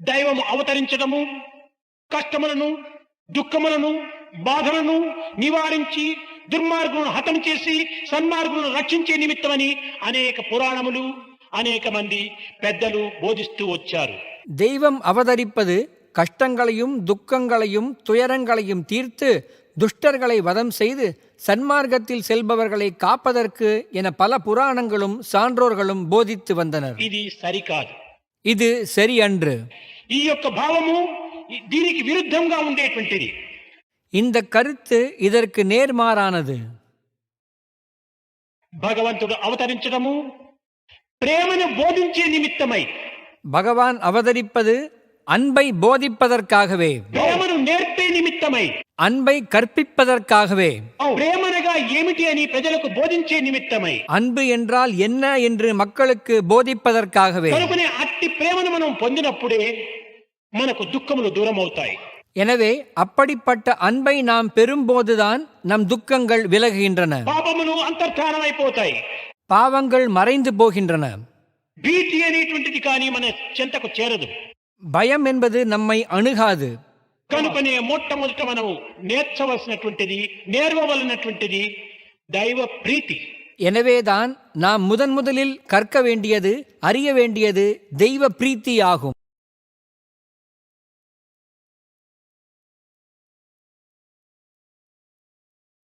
దైవం అవతరించడము కష్టములను దుఃఖములను బాధలను నివారించి దుర్మార్గులను హతం చేసి సన్మార్గులను రక్షించే నిమిత్తమని అనేక పురాణములు అనేక మంది పెద్దలు బోధిస్తూ వచ్చారు தெய்வம் அவதரிப்பது கஷ்டங்களையும் துக்கங்களையும் துயரங்களையும் தீர்த்து துஷ்டர்களை வதம் செய்து சன்மார்க்கத்தில் செல்பவர்களை காப்பதற்கு என பல புராணங்களும் சான்றோர்களும் போதித்து வந்தனர் ఇది సరికాదు இது சரி அன்று ఈ యొక్క భావము ఈ- దీనికి విరుద్ధంగా ఉండేటువంటిది இந்த கருத்து இதற்கு நேர்மாறானது భగవంతుడు అవతరించడము ప్రేమను బోధించే నిమిత్తమై பகவான் அவதரிப்பது அன்பை போதிப்பதற்காகவே ప్రేమను నేర్పే నిమిత్తమై அன்பை கற்பிப்பதற்காகவே ప్రేమనగా ఏమిటి అని ప్రజలకు బోధించే నిమిత్తమై அன்பு என்றால் என்ன என்று மக்களுக்கு போதிப்பதற்காகவே కనుకనే అట్టి ప్రేమను మనం పొందినప్పుడే మనకు దుఃఖములు దూరం అవుతాయి எனவே அப்படிப்பட்ட அன்பை நாம் பெறும்போதுதான் நம் துக்கங்கள் விலகுகின்றன పాపములు అంతర్ధానమైపోతాయి பாவங்கள் மறைந்து போகின்றன భీతి అనేటువంటిది కానీ మన చెంతకు చేరదు பயம் என்பது நம்மை அணுகாது కనుకనే మొట్టమొదట మనం నేర్చవలసినటువంటిది నేర్వవలసినటువంటిది దైవ ప్రీతి எனவேதான் நாம் முதன் முதலில் கற்க வேண்டியது அறிய வேண்டியது தெய்வ பிரீத்தி ஆகும்